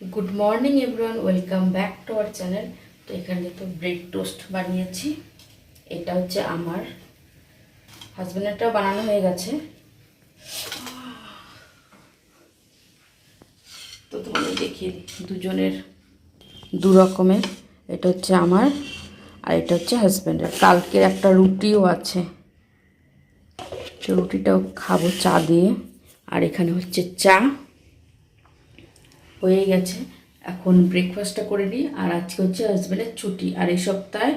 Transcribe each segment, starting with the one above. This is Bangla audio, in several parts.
Good morning everyone welcome back to our channel তো এখানে তো ব্রেড টোস্ট বানিয়েছি। এটা হচ্ছে আমার হাজব্যান্ডেরটাও বানানো হয়ে গেছে। তো তোমাদের দিই। দুজনের দু রকমের। এটা হচ্ছে আমার আর এটা হচ্ছে হাজব্যান্ডের কালকের একটা রুটিও আছে। তো রুটিটাও খাব চা দিয়ে। আর এখানে হচ্ছে চা। হয়ে গেছে। এখন ব্রেকফাস্টটা করে নিই। আর আজকে হচ্ছে হাজব্যান্ডের ছুটি। আর এই সপ্তাহে,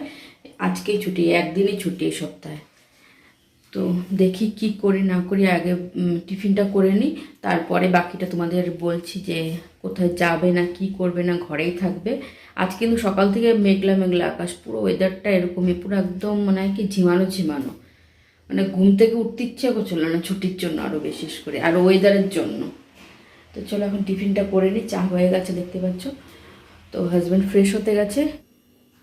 আজকেই ছুটি, একদিনই ছুটি এই সপ্তাহে। তো দেখি কি করি, না করি, আগে টিফিনটা করে নিই। তারপরে বাকিটা তোমাদের বলছি যে, কোথায় যাবে না, কি করবে না, ঘরেই থাকবে। আজ কিন্তু সকাল থেকে মেঘলা মেঘলা আকাশ। পুরো ওয়েদারটা এরকমই, পুরো একদম মানে কি ঝিমানো ঝিমানো। মানে ঘুম থেকে উঠতে ইচ্ছে করছিল না ছুটির জন্য আরও বিশেষ করে, আর ওয়েদারের জন্য। তো চলো এখন টিফিনটা করে নিই চা হয়ে গেছে দেখতে পাচ্ছ। তো হাজব্যান্ড ফ্রেশ হতে গেছে।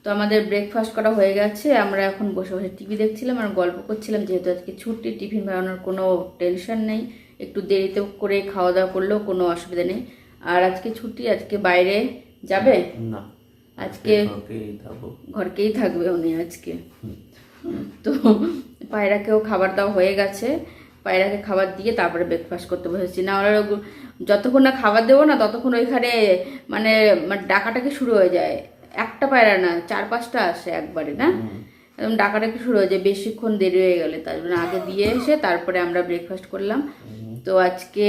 তো আমাদের ব্রেকফাস্ট করা হয়ে গেছে। আমরা এখন বসে বসে টিভি দেখছিলাম আর গল্প করছিলাম যেহেতু আজকে ছুটি টিফিন বানানোর কোনো টেনশন নেই। একটু দেরিতে করে খাওয়া দাওয়া করলেও কোনো অসুবিধা নেই। আর আজকে ছুটি আজকে বাইরে যাবে? না। আজকে ঘরকেই থাকবে উনি আজকে। তো পায়রাকেও খাবার দাওয়া হয়ে গেছে। পায়রাকে খাবার দিয়ে তারপরে ব্রেকফাস্ট করতে বসেছি। না ওরা যতক্ষণ না খাবার দেবো না ততক্ষণ ওইখানে মানে মানে ডাকাটাকে শুরু হয়ে যায়। একটা পায়রা না চার পাঁচটা আসে একবারে না? একদম ডাকাটাকে শুরু হয়ে যায় বেশিক্ষণ দেরি হয়ে গেলে। তার জন্য আগে দিয়ে এসে তারপরে আমরা ব্রেকফাস্ট করলাম। তো আজকে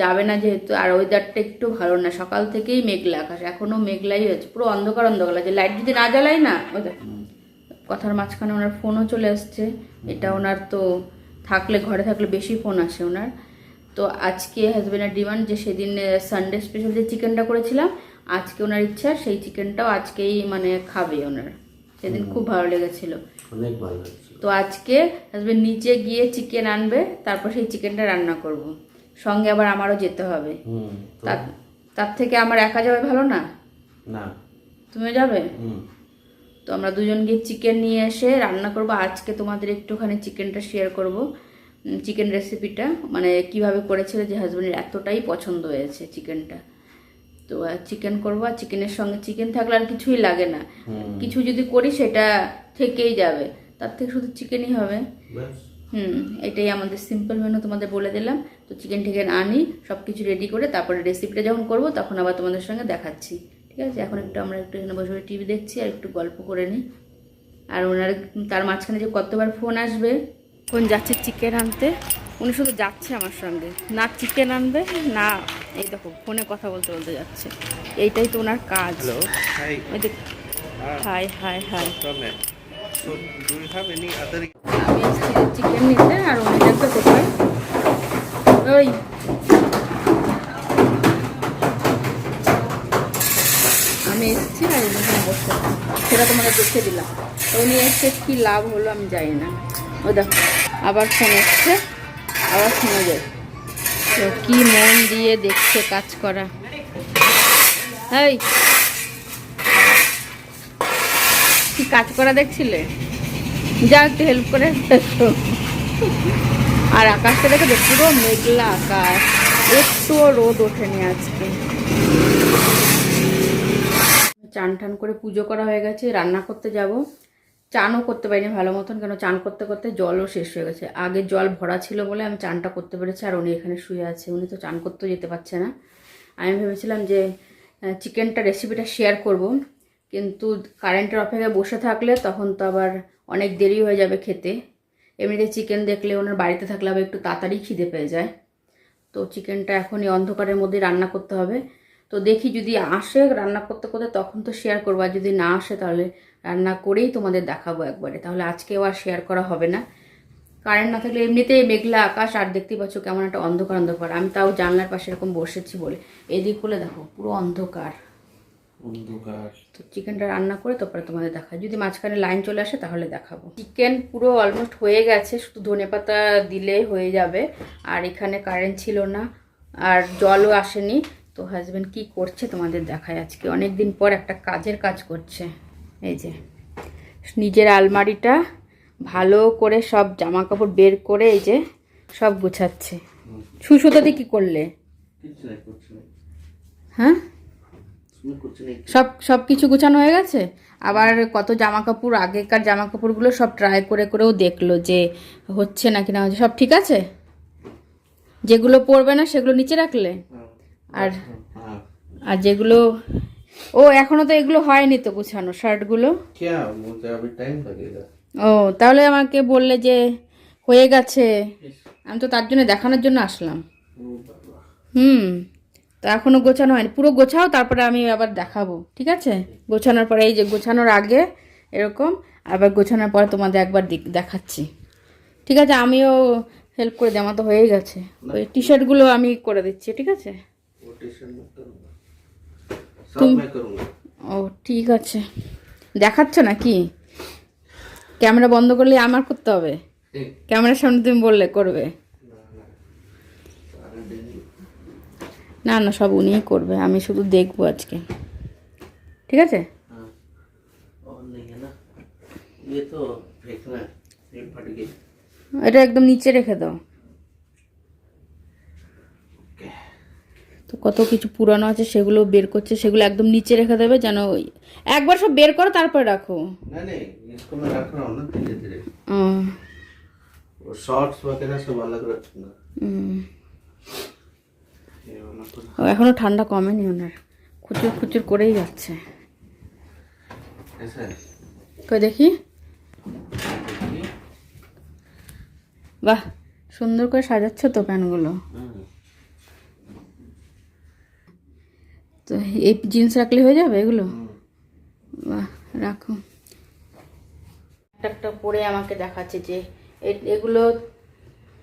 যাবে না যেহেতু আর ওয়েদারটা একটু ভালো না। সকাল থেকেই মেঘলা আকাশ এখনও মেঘলাই হচ্ছে পুরো অন্ধকার অন্ধকার লাগছে। লাইট যদি না জ্বালাই না কথার মাঝখানে ওনার ফোনও চলে আসছে। এটা ওনার তো থাকলে ঘরে থাকলে বেশি ফোন আসে ওনার। তো আজকে হাজব্যান্ডের ডিমান্ড যে সেদিন সানডে স্পেশাল যে চিকেনটা করেছিলাম আজকে ওনার ইচ্ছা সেই চিকেনটাও আজকেই মানে খাবে ওনার। সেদিন খুব ভালো লেগেছিল। অনেক ভালো তো আজকে হাজব্যান্ড নিচে গিয়ে চিকেন আনবে তারপর সেই চিকেনটা রান্না করব। সঙ্গে আবার আমারও যেতে হবে। তার তার থেকে আমার একা যাবে ভালো না? না। তুমিও যাবে? তো আমরা দুজন গিয়ে চিকেন নিয়ে এসে রান্না করব। আজকে তোমাদের একটুখানি চিকেনটা শেয়ার করব। চিকেন রেসিপিটা মানে কীভাবে করেছিল যে হাজব্যান্ডের এতটাই পছন্দ হয়েছে চিকেনটা। তো চিকেন করব আর চিকেনের সঙ্গে চিকেন থাকলে আর কিছুই লাগে না। কিছু যদি করি সেটা থেকেই যাবে। তার থেকে শুধু চিকেনই হবে। হুম এটাই আমাদের সিম্পল মেনু তোমাদের বলে দিলাম। তো চিকেন টিকেন আনি সব কিছু রেডি করে তারপরে রেসিপিটা যখন করব তখন আবার তোমাদের সঙ্গে দেখাচ্ছি। ঠিক আছে? এখন একটু আমরা একটু এখানে বসে বসে টিভি দেখছি আর একটু গল্প করে নিই। আর ওনার তার মাঝখানে যে কতবার ফোন আসবে কোন যাচ্ছে চিকেন আনতে? উনি শুধু যাচ্ছে আমার সঙ্গে। না চিকেন আনবে না এই দেখো ফোনে কথা বলতে বলতে যাচ্ছে। এইটাই তো ওনার কাজ। হাই। হাই হাই চিকেন নিতে আর উনি কোথায়। ওই। আমি এসেছি আর উনি এখানে বসে। সেটা তোমাকে দেখে দিলাম। তো উনি এসে কি লাভ হলো আমি জানি না। ও দেখো, আবার ফোন এসছে, আবার শোনা যায় তো কি মন দিয়ে দেখছে কাজ করা। এই, কি কাজ করা দেখছিলে? যা একটু হেল্প করে আর আকাশটা দেখে পুরো মেঘলা আকাশ। একটুও রোদ ওঠেনি আজকে। চান টান করে পুজো করা হয়ে গেছে, রান্না করতে যাব। চানও করতে পারিনি ভালো মতন, কেন চান করতে করতে জলও শেষ হয়ে গেছে। আগে জল ভরা ছিল বলে আমি চানটা করতে পেরেছি, আর উনি এখানে শুয়ে আছে, উনি তো চান করতেও যেতে পারছে না। আমি ভেবেছিলাম যে চিকেনটা রেসিপিটা শেয়ার করব, কিন্তু কারেন্টের অপেক্ষায় বসে থাকলে তখন তো আবার অনেক দেরি হয়ে যাবে খেতে। এমনিতে চিকেন দেখলে ওনার বাড়িতে থাকলে আবার একটু তাড়াতাড়ি খিদে পেয়ে যায়। তো চিকেনটা এখনই অন্ধকারের মধ্যে রান্না করতে হবে। তো দেখি যদি আসে রান্না করতে করতে তখন তো শেয়ার করব। আর যদি না আসে তাহলে রান্না করেই তোমাদের দেখাবো একবারে। তাহলে আজকেও আর শেয়ার করা হবে না। কারেন্ট না থাকলে এমনিতেই মেঘলা আকাশ আর দেখতেই পাচ্ছ কেমন একটা অন্ধকার অন্ধকার। আমি তাও জানলার পাশে এরকম বসেছি বলে। এদিক খুলে দেখো পুরো অন্ধকার। অন্ধকার। তো চিকেনটা রান্না করে তারপরে তোমাদের দেখাই যদি মাঝখানে লাইন চলে আসে তাহলে দেখাবো। চিকেন পুরো অলমোস্ট হয়ে গেছে শুধু ধনেপাতা দিলে হয়ে যাবে। আর এখানে কারেন্ট ছিল না আর জলও আসেনি। তো হাজব্যান্ড কি করছে তোমাদের দেখায় আজকে? অনেক দিন পর একটা কাজের কাজ করছে। এই যে নিজের আলমারিটা ভালো করে সব জামা কাপড় বের করে এই যে সব গুছাচ্ছে। সুসুতাতে কি করলে? হ্যাঁ? সব সব কিছু গুছানো হয়ে গেছে? আবার কত জামা কাপড় আগেকার জামা কাপড়গুলো সব ট্রাই করে করেও দেখল যে হচ্ছে নাকি না সব ঠিক আছে? যেগুলো পরবে না সেগুলো নিচে রাখলে? আর আর যেগুলো ও এখনও তো এগুলো হয়নি তো গুছানো শার্টগুলো? ও তাহলে আমাকে বললে যে হয়ে গেছে। আমি তো তার জন্য দেখানোর জন্য আসলাম। হুম তো এখনও গোছানো হয়নি। পুরো গোছাও তারপরে আমি আবার দেখাবো ঠিক আছে? গোছানোর পরে এই যে গোছানোর আগে এরকম আবার গোছানোর পরে তোমাদের একবার দেখাচ্ছি। ঠিক আছে? আমিও হেল্প করে দেওয়া তো হয়েই গেছে। ওই টি শার্টগুলো আমি করে দিচ্ছি ঠিক আছে? ও ঠিক আছে। দেখাচ্ছ না কি ক্যামেরা বন্ধ করলে আমার করতে হবে? ক্যামেরার সামনে তুমি বললে করবে। না না। সব উনিই করবে। আমি শুধু দেখব আজকে। ঠিক আছে? এটা একদম নিচে রেখে দাও। তো কত কিছু পুরানো আছে সেগুলো বের করছে সেগুলো একদম নিচে রেখে দেবে যেন একবার সব বের করো তারপর রাখো। এখনও ঠান্ডা কমেনি ওনার। খুচুর খুচুর করেই যাচ্ছে। দেখি? বাহ সুন্দর করে সাজাচ্ছ তো প্যানগুলো। তো এই জিন্স রাখলে হয়ে যাবে এগুলো? বাহ রাখো। একটা পরে আমাকে দেখাচ্ছে যে এগুলো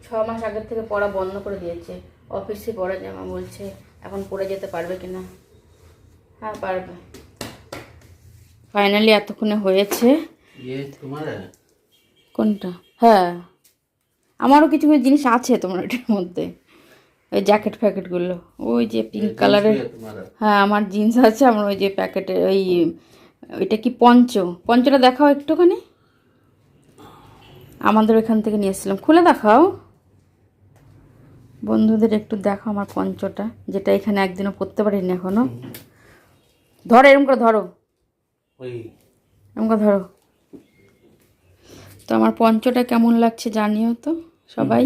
ছ মাস আগের থেকে পড়া বন্ধ করে দিয়েছে। অফিসে পড়া জামা বলছে এখন পড়ে যেতে পারবে কিনা? হ্যাঁ পারবে। ফাইনালি এতক্ষণে হয়েছে। ইয়ে কোনটা? হ্যাঁ। আমারও কিছু কিছু জিনিস আছে তোমার এটার মধ্যে। ওই জ্যাকেট ফ্যাকেটগুলো। ওই যে পিঙ্ক কালারের হ্যাঁ আমার জিন্স আছে আমার ওই যে প্যাকেটে ওই ওইটা কি পঞ্চ? পঞ্চটা দেখাও একটুখানি। আমাদের এখান থেকে নিয়ে এসেছিলাম। খুলে দেখাও। বন্ধুদের একটু দেখো আমার পঞ্চটা যেটা এখানে একদিনও পরতে পারিনি এখনও ধরো এরম করে ধরো। এরম করে ধরো। তো আমার পঞ্চটা কেমন লাগছে জানিও তো সবাই।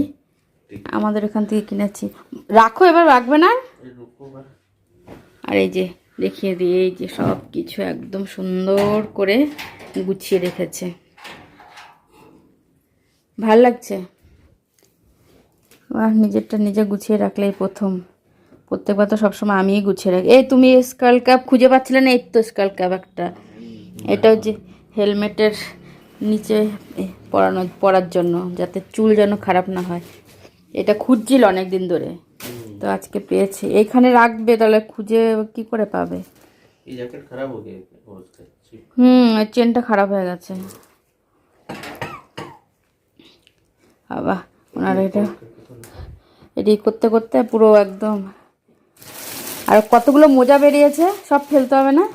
আমাদের এখান থেকে কিনেছি। রাখো এবার রাখবে না? আর এই যে দেখিয়ে দিয়ে এই যে সব কিছু একদম সুন্দর করে গুছিয়ে রেখেছে। ভালো লাগছে? আর নিজেরটা নিজে গুছিয়ে রাখলেই প্রথম। প্রত্যেকবার তো সবসময় আমিই গুছিয়ে রাখি। এই তুমি স্কাল ক্যাপ খুঁজে পাচ্ছিলে না? এই তো স্কাল ক্যাপ একটা। এটা হচ্ছে হেলমেটের নিচে পরানো পরার জন্য যাতে চুল যেন খারাপ না হয়। এটা খুঁজছিল অনেকদিন ধরে। তো আজকে পেয়েছে। এখানে রাখবে তাহলে খুঁজে কি করে পাবে? হুম চেনটা খারাপ হয়ে গেছে। ওনার এটা এটি করতে করতে পুরো একদম আর কতগুলো মোজা বেরিয়েছে? সব ফেলতে হবে না?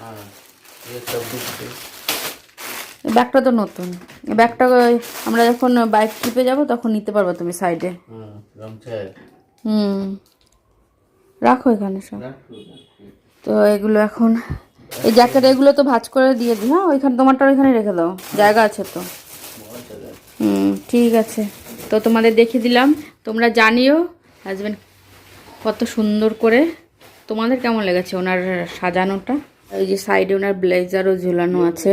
ব্যাগটা তো নতুন। ব্যাগটা আমরা যখন বাইক ট্রিপে যাব তখন নিতে পারব তুমি সাইডে হুম রাখো এখানে সব। তো এগুলো এখন এই জ্যাকেট এগুলো তো ভাজ করে দিয়ে দিই হ্যাঁ? ওইখানে তোমারটা ওইখানে রেখে দাও। জায়গা আছে তো। হুম ঠিক আছে। তো তোমাদের দেখে দিলাম। তোমরা জানিও হাজব্যান্ড কত সুন্দর করে। তোমাদের কেমন লেগেছে ওনার সাজানোটা? ওই যে সাইডে ওনার ব্লেজারও ঝুলানো আছে।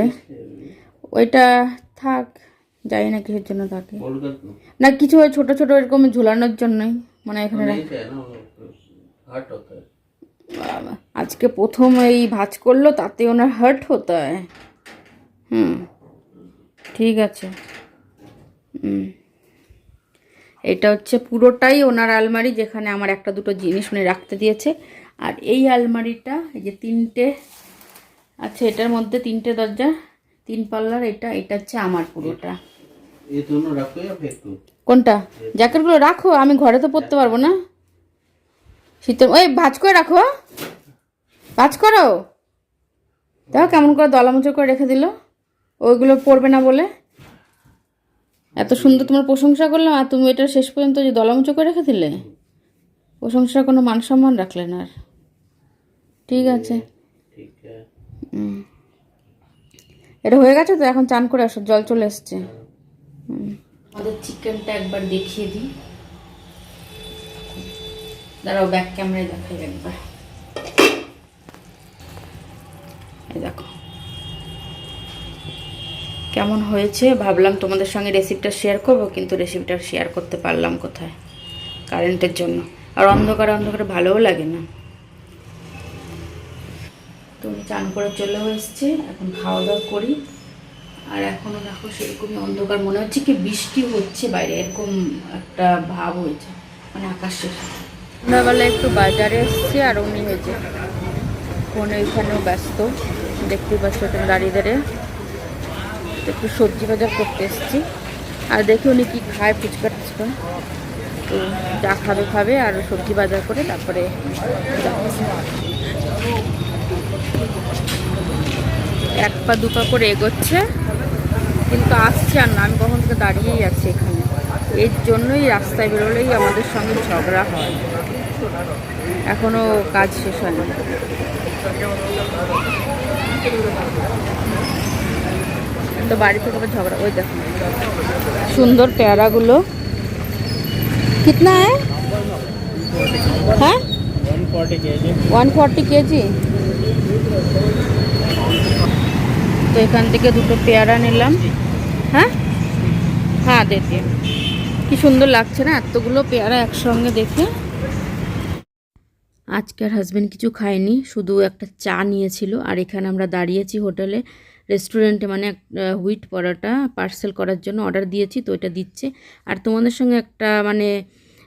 ওইটা থাক যাই না কিসের জন্য থাকে। না কিছু হয় ছোট ছোট এরকম ঝুলানোর জন্যই মানে এখানে আজকে প্রথম এই ভাজ করল তাতে ওনার হার্ট হতে হয়। হুম ঠিক আছে। হুম এটা হচ্ছে পুরোটাই ওনার আলমারি যেখানে আমার একটা দুটো জিনিস উনি রাখতে দিয়েছে। আর এই আলমারিটা এই যে তিনটে আচ্ছা এটার মধ্যে তিনটে দরজা তিন পাল্লার এটা এটা হচ্ছে আমার পুরোটা। কোনটা? জ্যাকেটগুলো রাখো আমি ঘরে তো পরতে পারব না। শীতের ওই ভাজ করে রাখো। ভাজ করো। দেখো কেমন করে দলামুচো করে রেখে দিল। ওইগুলো পরবে না বলে। এত সুন্দর তোমার প্রশংসা করলাম আর তুমি এটা শেষ পর্যন্ত যে দলামুচো করে রেখে দিলে প্রশংসার কোনো মান সম্মান রাখলে না আর। ঠিক আছে। হুম। এটা হয়ে গেছে তো, এখন চান করে আসো, জল চলে এসছে। আমাদের চিকেনটা একবার দেখিয়ে দিই। দাঁড়াও ব্যাক ক্যামেরায় দেখাই একবার। দেখো। কেমন হয়েছে? ভাবলাম তোমাদের সঙ্গে রেসিপিটা শেয়ার করব, কিন্তু রেসিপিটা শেয়ার করতে পারলাম কোথায়? কারেন্টের জন্য। আর অন্ধকারে অন্ধকারে ভালোও লাগে না। চান করে চলে এসেছি। এখন খাওয়া দাওয়া করি। আর এখনও দেখো সেরকমই অন্ধকার মনে হচ্ছে কি বৃষ্টি হচ্ছে বাইরে। এরকম একটা ভাব হয়েছে মানে আকাশের সন্ধ্যাবেলা একটু বাজারে এসেছি আর উনি হয়েছে ফোনে ওইখানেও ব্যস্ত। দেখতে পাচ্ছ এখানে দাঁড়িয়ে দাঁড়িয়ে একটু সবজি বাজার করতে এসেছি। আর দেখি উনি কী খায় ফুচকা টুচকা। তো যা খাবে খাবে আর সবজি বাজার করে তারপরে। এক পা দু পা করে এগোচ্ছে কিন্তু আসছে আর না। আমি কখন থেকে দাঁড়িয়েই আছি এখানে। এর জন্যই রাস্তায় বেরোলেই আমাদের সঙ্গে ঝগড়া হয়। এখনও কাজ শেষ হয়নি। তো বাড়ি থেকে আবার ঝগড়া ওই দেখো। সুন্দর পেয়ারাগুলো। কিতনা হ্যাঁ? হ্যাঁ ওয়ান ফর্টি কেজি? তো এখান থেকে দুটো পেয়ারা নিলাম। হ্যাঁ? হ্যাঁ দেখি কি সুন্দর লাগছে না? এতগুলো পেয়ারা একসঙ্গে দেখে। আজকে আর হাজব্যান্ড কিছু খায়নি, শুধু একটা চা নিয়েছিল। আর এখানে আমরা দাঁড়িয়েছি হোটেলে রেস্টুরেন্টে মানে হুইট পরোটা পার্সেল করার জন্য অর্ডার দিয়েছি, তো এটা দিচ্ছে। আর তোমাদের সঙ্গে একটা মানে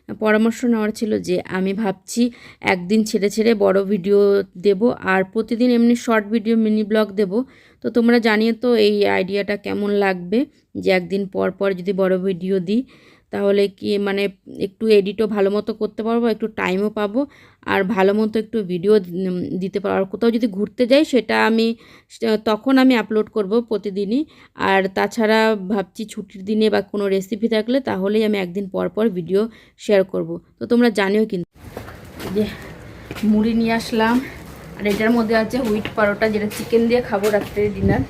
পরামর্শ নেওয়ার ছিল যে, আমি ভাবছি একদিন ছেড়ে ছেড়ে বড় ভিডিও দেব আর প্রতিদিন এমনি শর্ট ভিডিও মিনি ব্লগ দেব। তো তোমরা জানিয়ে তো এই আইডিয়াটা কেমন লাগবে যে, একদিন পর পর যদি বড় ভিডিও দিই। তাহলে কি মানে একটু এডিটও ভালো মতো করতে পারব, একটু টাইমও পাবো, আর ভালো মতো একটু ভিডিও দিতে পারব। আর কোথাও যদি ঘুরতে যাই সেটা আমি তখন আমি আপলোড করব প্রতিদিনই। আর তাছাড়া ভাবছি ছুটির দিনে বা কোনো রেসিপি থাকলে তাহলেই আমি একদিন পর পর ভিডিও শেয়ার করব। তো তোমরা জানিও কিন্তু যে মুড়ি নিয়ে আসলাম, আর এটার মধ্যে আছে হুইট পরোটা, যেটা চিকেন দিয়ে খাব রাত্রে ডিনার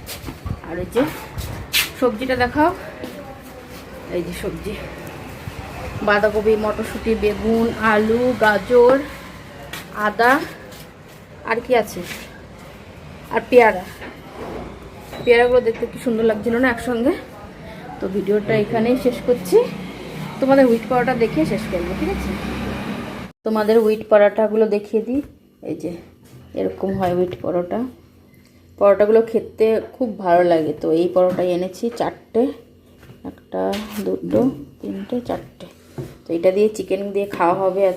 আর এই যে সবজিটা দেখাও। এই যে সবজি। বাঁধাকপি, মটরশুঁটি, বেগুন, আলু, গাজর, আদা, আর কি আছে? আর পেয়ারা। পেয়ারাগুলো দেখতে কি সুন্দর লাগছিল না একসঙ্গে? তো ভিডিওটা এখানেই শেষ করছি। তোমাদের হুইট পরোটা দেখে শেষ করব, ঠিক আছে? তোমাদের হুইট পরোটাগুলো দেখিয়ে দিই। এই যে, এরকম হয় হুইট পরোটা পরোটাগুলো খেতে খুব ভালো লাগে। তো এই পরোটাই এনেছি, চারটে। একটা, দুটো, তিনটে, চারটে। তো এটা দিয়ে চিকেন দিয়ে খাওয়া হবে আজ